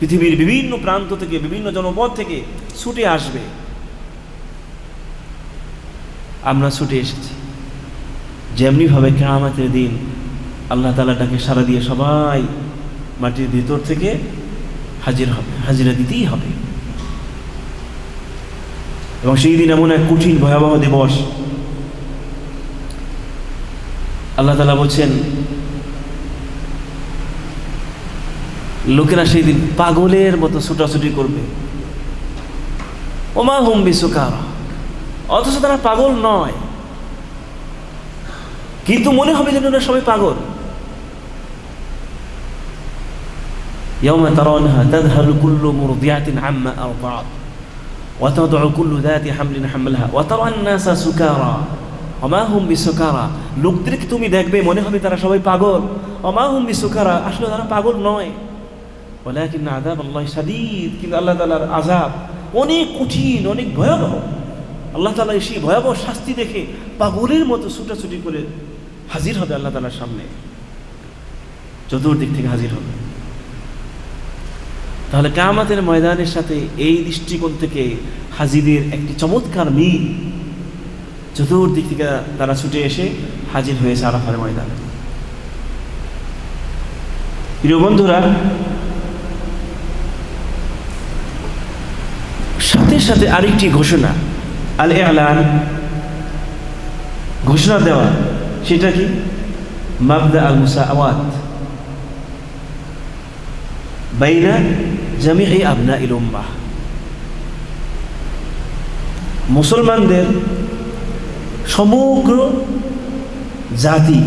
পৃথিবীর বিভিন্ন প্রান্ত থেকে, বিভিন্ন জনপদ থেকে ছুটে আসবে। আমরা ছুটে এসেছি। যেমনিভাবে কেয়ামতের দিন আল্লাহ তালাটাকে সারা দিয়ে সবাই মাটির ভিতর থেকে হাজির হবে, হাজিরা দিতেই হবে। এবং সেই দিন এমন এক কঠিন, ভয়াবহ দিবস। আল্লাহ তালা বলছেন লোকেরা সেই দিন পাগলের মতো ছুটাছুটি করবে ওমা হুম বিশ্বকার অথচ তারা পাগল নয় কিন্তু মনে হবে যেন ওরা সবাই পাগল يوم ترونها تذهل كل مرضعة عما أرضعت وتضع كل ذات حمل حملها وترى الناس سكارى وما هم بسكارى লোকদেরকে তুমি দেখবে মনে হবে তারা সবাই পাগল وما هم بسكارى আসলে তারা পাগল নয় ওলাকিন আদাব আল্লাহ সাদিদ কিন্তু আল্লাহ তালার আজাব অনেক কঠিন, অনেক ভয়াবহ। আল্লাহ তালা সেই ভয়াবহ শাস্তি দেখে পাগলের মতো ছুটাছুটি করে হাজির হবে আল্লাহ তালার সামনে। চতুর্দিক থেকে হাজির হবে। তাহলে কামাতের ময়দানের সাথে এই দৃষ্টিকোণ থেকে হাজিদের একটি চমৎকার মিল। চতুর্দিক থেকে তারা ছুটে এসে হাজির হয়েছে আরাফার ময়দানে। প্রিয় বন্ধুরা সাথে সাথে আরেকটি ঘোষণা। আল এলান ঘোষণা দেওয়া, সেটা কি? মাবদা আল মুসা আওয়াত বাইনা জামিআ আবনা ইল উম্মাহ। মুসলমানদের সমগ্র জাতি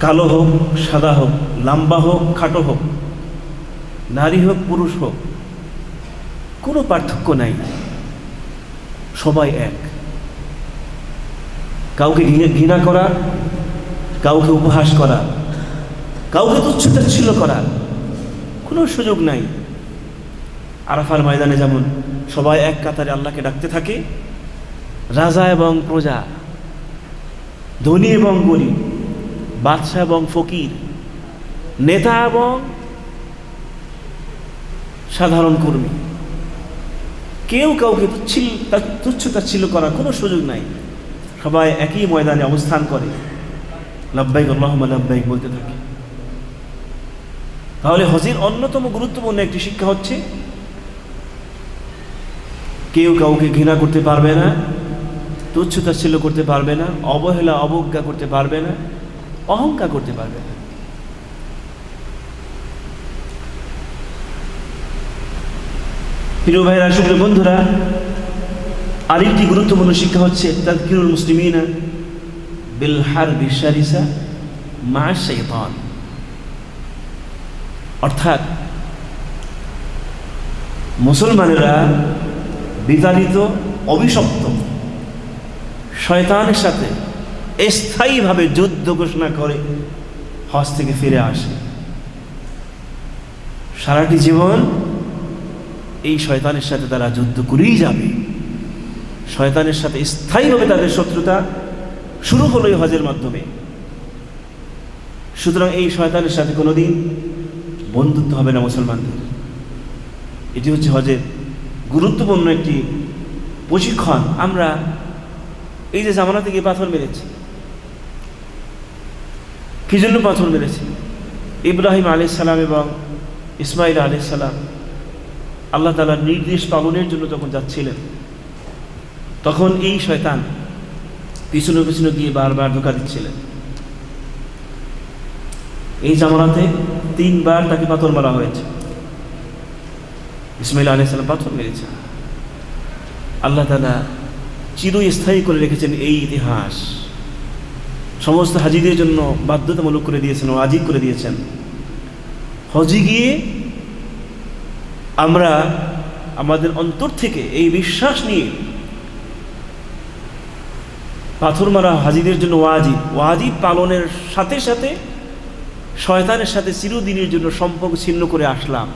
কালো হোক, সাদা হোক, লম্বা হোক, খাটো হোক, নারী হোক, পুরুষ হোক কোনো পার্থক্য নাই। সবাই এক। কাউকে ঘৃণা- করা, কাউকে উপহাস করা, কাউকে তুচ্ছতাচ্ছিল্য করার কোনো সুযোগ নাই। আরাফার ময়দানে যেমন সবাই এক কাতারে আল্লাহকে ডাকতে থাকে, রাজা এবং প্রজা, ধনী এবং গরিব, বাদশাহ এবং ফকির, নেতা এবং সাধারণ কর্মী। কেউ কাউকে তুচ্ছিল তুচ্ছতাচ্ছিল্য করার কোনো সুযোগ নাই। সবাই একই ময়দানে অবস্থান করে। লব্বাইক আল্লাহ লব্বাইক বলতে থাকে। তাহলে হজের অন্যতম গুরুত্বপূর্ণ একটি শিক্ষা হচ্ছে, কেউ কাউকে ঘৃণা করতে পারবে না তুচ্ছতাচ্ছিল্য করতে পারবে না, অবহেলা, অবজ্ঞা করতে পারবে না, অহংকার করতে পারবে না। প্রিয় ভাইরা, সুপ্রিয় বন্ধুরা, আরেকটি গুরুত্বপূর্ণ শিক্ষা হচ্ছে তাদকিরুল মুসলিমিনা বিল হারবি শারিসা মা শাইতান। অর্থাৎ মুসলমানেরা বিতাড়িত, অভিশপ্ত, শয়তানের সাথে স্থায়ীভাবে যুদ্ধ ঘোষণা করে হজ থেকে ফিরে আসে। সারাটি জীবন এই শয়তানের সাথে তারা যুদ্ধ করেই যাবে। শয়তানের সাথে স্থায়ীভাবে তাদের শত্রুতা শুরু হলো এই হজের মাধ্যমে। সুতরাং এই শয়তানের সাথে কোনোদিন বন্ধুত্ব হবে না মুসলমানদের। এটি হচ্ছে হজের গুরুত্বপূর্ণ একটি প্রশিক্ষণ। আমরা এই যে জামানা থেকে পাথর মেরেছি, কি জন্য পাথর মেরেছি? ইব্রাহিম আলিস সালাম এবং ইসমাইল আলিস সালাম আল্লাহ তালার নির্দেশ পালনের জন্য যখন যাচ্ছিলেন, তখন এই শয়তান পিছনে পিছনে গিয়ে বারবার ধোকা দিচ্ছিলেন। এই জামানাতে তিনবার তাকে পাথর মারা হয়েছে। ইসমাইল আলাইসাল্লাম পাথর মেরেছে। আল্লাহ তালা চিরস্থায়ী করে রেখেছেন এই ইতিহাস। সমস্ত হাজিদের জন্য বাধ্যতামূলক করে দিয়েছেন ও আজিব করে দিয়েছেন। হজে গিয়ে আমরা আমাদের অন্তর থেকে এই বিশ্বাস নিয়ে পাথর মারা হাজিদের জন্য ওয়াজিব। ওয়াজিব পালনের সাথে সাথে শয়তানের সাথে চিরদিনের জন্য সম্পর্ক ছিন্ন করে আসলাম।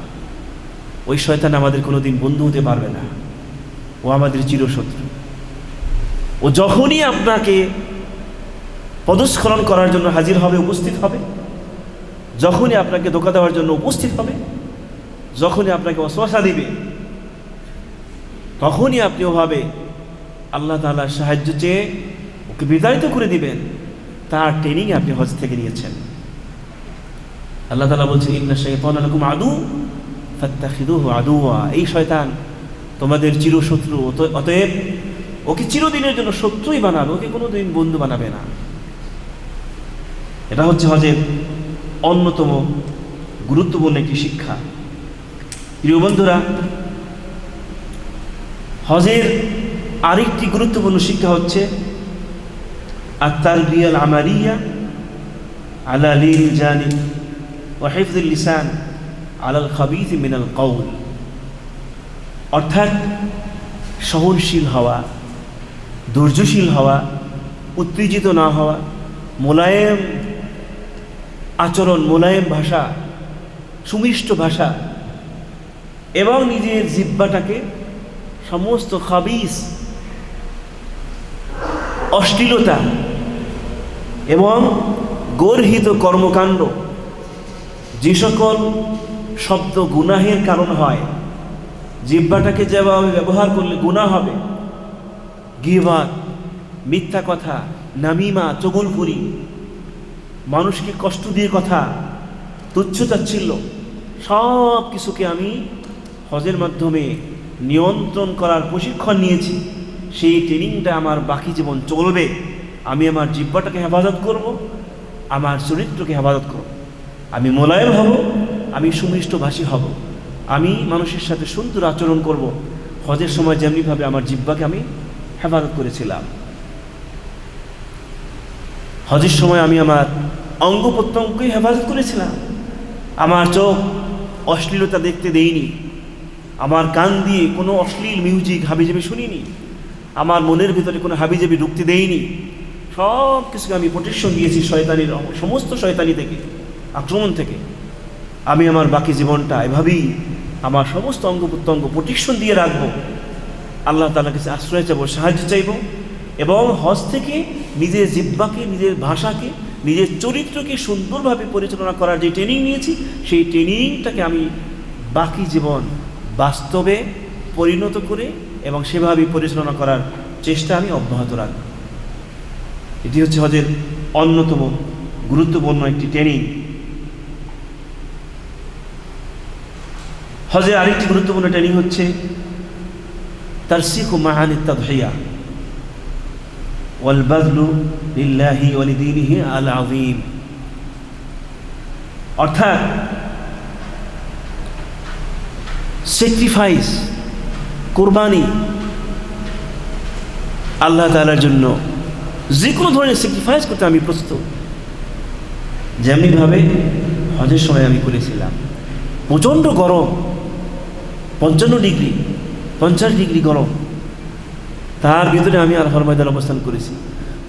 ওই শয়তান আমাদের কোনোদিন বন্ধু হতে পারবে না। ও আমাদের চিরশত্রু। ও যখনই আপনাকে পদস্খলন করার জন্য হাজির হবে, উপস্থিত হবে, যখনই আপনাকে ধোকা দেওয়ার জন্য উপস্থিত হবে যখনই আপনাকে অশ্বাসা দিবে, তখনই আপনি ওভাবে আল্লাহ তালার সাহায্য চেয়ে ওকে বিতাড়িত করে দিবেন। তার ট্রেনিং আপনি হজ থেকে নিয়েছেন। আল্লাহ তাআলা বলছেন ইন্না শাইতানা লাকুম আদু আদুয়া এই শয়তান তোমাদের চিরশত্রু অত- অতএব ওকে চিরদিনের জন্য শত্রুই বানাবে, ওকে কোনোদিন বন্ধু বানাবে না। এটা হচ্ছে হজের অন্যতম গুরুত্বপূর্ণ একটি শিক্ষা। প্রিয় বন্ধুরা, হজের আরেকটি গুরুত্বপূর্ণ শিক্ষা হচ্ছে আত্মার বিয়াল আমারিয়া আলা লিল জানি ও হেফজুল লিসান আলাল খাবিজ মিনাল কৌল অর্থাৎ সহনশীল হওয়া, ধৈর্যশীল হওয়া, উত্তেজিত না হওয়া, মোলায়েম আচরণ, মোলায়েম ভাষা, সুমিষ্ট ভাষা এবং নিজের জিব্বাটাকে সমস্ত খাবিস, অশ্লীলতা এবং গর্হিত কর্মকাণ্ড, যে সকল শব্দ গুনাহের কারণ হয়, জিব্বাটাকে যেভাবে ব্যবহার করলে গুনাহ হবে, গিবাদ, মিথ্যা কথা, নামিমা, চগলফুরি, মানুষকে কষ্ট দিয়ে কথা তুচ্ছতাচ্ছিল্য সব কিছুকে আমি হজের মাধ্যমে নিয়ন্ত্রণ করার প্রশিক্ষণ নিয়েছি, সেই ট্রেনিংটা আমার বাকি জীবন চলবে। আমি আমার জিব্বাটাকে হেফাজত করব, আমার চরিত্রকে হেফাজত করব। আমি মোলায়েম হব, আমি সুমিষ্টভাষী হব। আমি মানুষের সাথে সুন্দর আচরণ করব। হজের সময় যেমনিভাবে আমার জিব্বাকে আমি হেফাজত করেছিলাম। হজের সময় আমি আমার অঙ্গ প্রত্যঙ্গই হেফাজত করেছিলাম। আমার চোখ অশ্লীলতা দেখতে দেইনি। আমার কান দিয়ে কোনো অশ্লীল মিউজিক হাবিজাবি শুনিনি। আমার মনের ভিতরে কোনো হাবিজাবি ঢুকতে দেইনি সব কিছুকে আমি প্রোটেকশন দিয়েছি শয়তানির সমস্ত শয়তানি থেকে, আক্রমণ থেকে। আমি আমার বাকি জীবনটা এভাবেই আমার সমস্ত অঙ্গ প্রত্যঙ্গ প্রোটেকশন দিয়ে রাখব। আল্লাহ তালার কাছে আশ্রয় চাইব, সাহায্য চাইব এবং হজ থেকে নিজের জিব্বাকে নিজের ভাষাকে, নিজের চরিত্রকে সুন্দরভাবে পরিচালনা করার যে ট্রেনিং নিয়েছি, সেই ট্রেনিংটাকে আমি বাকি জীবন বাস্তবে পরিণত করে এবং সেভাবে পরিচালনা করার চেষ্টা আমি অব্যাহত রাখব। এটি হচ্ছে হজের অন্যতম গুরুত্বপূর্ণ একটি ট্রেনিং হজের আরেকটি গুরুত্বপূর্ণ ট্রেনিং হচ্ছে তার শিখ মাহানিত্তা ভাইয়া ওয়ালবাদলু আল অর্থাৎ স্যাক্রিফাইস কোরবানি আল্লাহ তালার জন্য। যে কোনো ধরনের স্যাক্রিফাইস করতে আমি প্রস্তুত। যেমনিভাবে হজের সময় আমি করেছিলাম। প্রচণ্ড গরম, পঞ্চান্ন ডিগ্রি, পঞ্চাশ ডিগ্রি গরম। তার ভিতরে আমি আলফার ময়দান অবস্থান করেছি।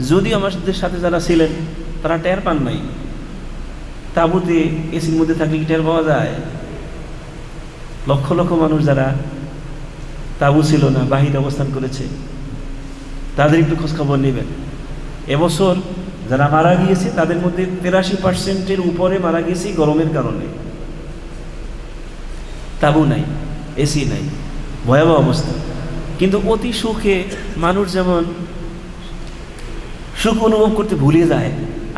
যদি আমার সাথে সাথে যারা ছিলেন, তারা টের পান নাই। তাবুতে এসির মধ্যে থাকলে কি টের পাওয়া যায়? লক্ষ লক্ষ মানুষ যারা তাবু ছিল না, বাহিরে অবস্থান করেছে, তাদের একটু খোঁজখবর নেবেন। এবছর যারা মারা গিয়েছে, তাদের মধ্যে তেরাশি পার্সেন্টের উপরে মারা গিয়েছে গরমের কারণে। তাবু নাই, এসি নাই, ভয়াবহ অবস্থা। কিন্তু অতি সুখে মানুষ যেমন সুখ অনুভব করতে ভুলে যায়,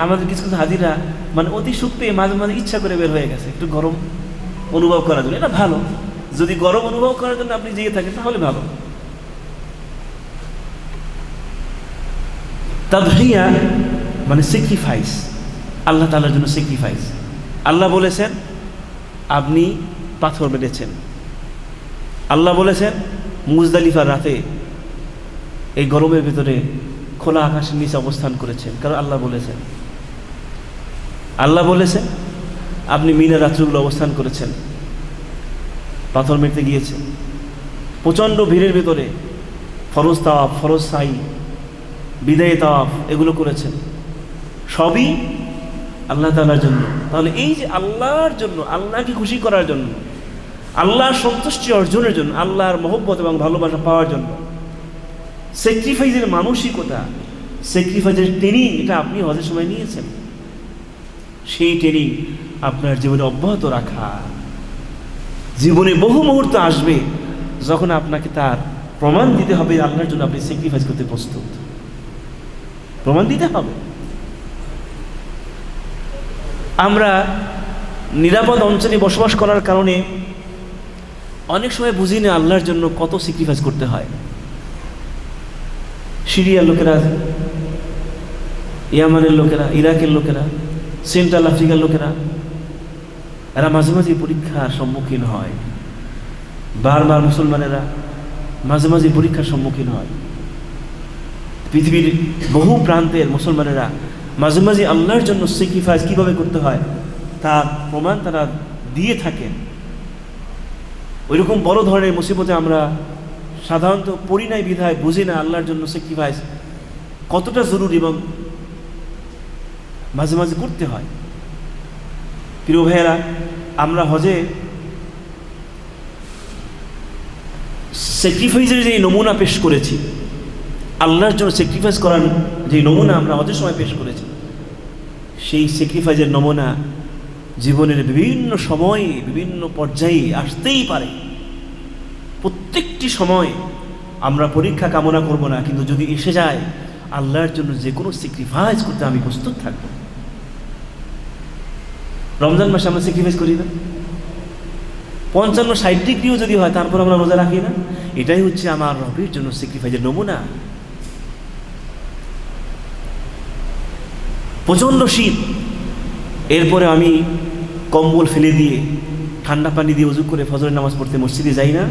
আমাদের কিছু কিছু হাজিরা মানে অতি সুখ পেয়ে মাঝে মাঝে ইচ্ছা করে বের হয়ে গেছে, একটু গরম অনুভব করার জন্য। এটা ভালো। যদি গরম অনুভব করার জন্য আপনি জেগে থাকেন, তাহলে ভালো। তাদহিয়া মানে স্যাক্রিফাইস আল্লাহ তাআলার জন্য স্যাক্রিফাইস আল্লাহ বলেছেন, আপনি পাথর মেরেছেন আল্লাহ বলেছেন মুজদালিফার রাতে এই গরমের ভিতরে খোলা আকাশের নিচে অবস্থান করেছেন। কারণ আল্লাহ বলেছেন। আল্লাহ বলেছেন আপনি মিনা রাত্রিগুলো অবস্থান করেছেন। পাথর মেরতে গিয়েছেন। প্রচণ্ড ভিড়ের ভেতরে ফরজ তাওয়াফ, ফরজ সাই, বিদায় তাওয়াফ এগুলো করেছেন। সবই আল্লাহ তালার জন্য। তাহলে এই যে আল্লাহর জন্য, আল্লাহকে খুশি করার জন্য, আল্লাহর সন্তুষ্টি অর্জনের জন্য, আল্লাহর মহব্বত এবং ভালোবাসা পাওয়ার জন্য স্যাক্রিফাইসের মানসিকতা স্যাক্রিফাইসের ট্রেনিং এটা আপনি হজের সময় নিয়েছেন। সেই ট্রেনিং আপনার জীবনে অব্যাহত রাখা। জীবনে বহু মুহূর্ত আসবে যখন আপনাকে তার প্রমাণ দিতে হবে আল্লাহর জন্য আপনি স্যাক্রিফাইস করতে প্রস্তুত। প্রমাণ দিতে হবে। আমরা নিরাপদ অঞ্চলে বসবাস করার কারণে অনেক সময় বুঝি না আল্লাহর জন্য কত স্যাক্রিফাইস করতে হয়। সিরিয়ার লোকেরা, ইয়ামানের লোকেরা, ইরাকের লোকেরা, সেন্ট্রাল আফ্রিকার লোকেরা এরা মাঝে মাঝে পরীক্ষার সম্মুখীন হয়। বারবার মুসলমানেরা মাঝে মাঝে পরীক্ষার সম্মুখীন হয়। পৃথিবীর বহু প্রান্তের মুসলমানেরা মাঝে মাঝে আল্লাহর জন্য স্যাক্রিফাইস কীভাবে করতে হয়, তার প্রমাণ তারা দিয়ে থাকেন। ওইরকম বড় ধরনের মুসিবতে আমরা সাধারণত পড়ি নাই, বিধায় বুঝি না আল্লাহর জন্য স্যাক্রিফাইস কতটা জরুরি এবং মাঝে মাঝে করতে হয়। প্রিয় ভাইয়েরা, আমরা হজে স্যাক্রিফাইসের যে নমুনা পেশ করেছি, আল্লাহর জন্য স্যাক্রিফাইস করার যে নমুনা আমরা হজের সময় পেশ করেছি, সেই স্যাক্রিফাইসের নমুনা জীবনের বিভিন্ন সময়ে, বিভিন্ন পর্যায়ে আসতেই পারে। প্রত্যেকটি সময় আমরা পরীক্ষা কামনা করব না, কিন্তু যদি এসে যায়, আল্লাহর জন্য যে কোনো স্যাক্রিফাইস করতে আমি প্রস্তুত থাকব। রমজান মাসে আমরা স্যাক্রিফাইস করি না। পঞ্চান্ন, ষাট ডিগ্রিও যদি হয়, তারপর আমরা রোজা রাখি না। এটাই হচ্ছে আমার রবির জন্য স্যাক্রিফাইসের নমুনা। প্রচণ্ড শীত। এরপরে আমি কম্বল ফেলে দিয়ে, ঠান্ডা পানি দিয়ে উজু করে ফজরের নামাজ পড়তে মসজিদে যাই না।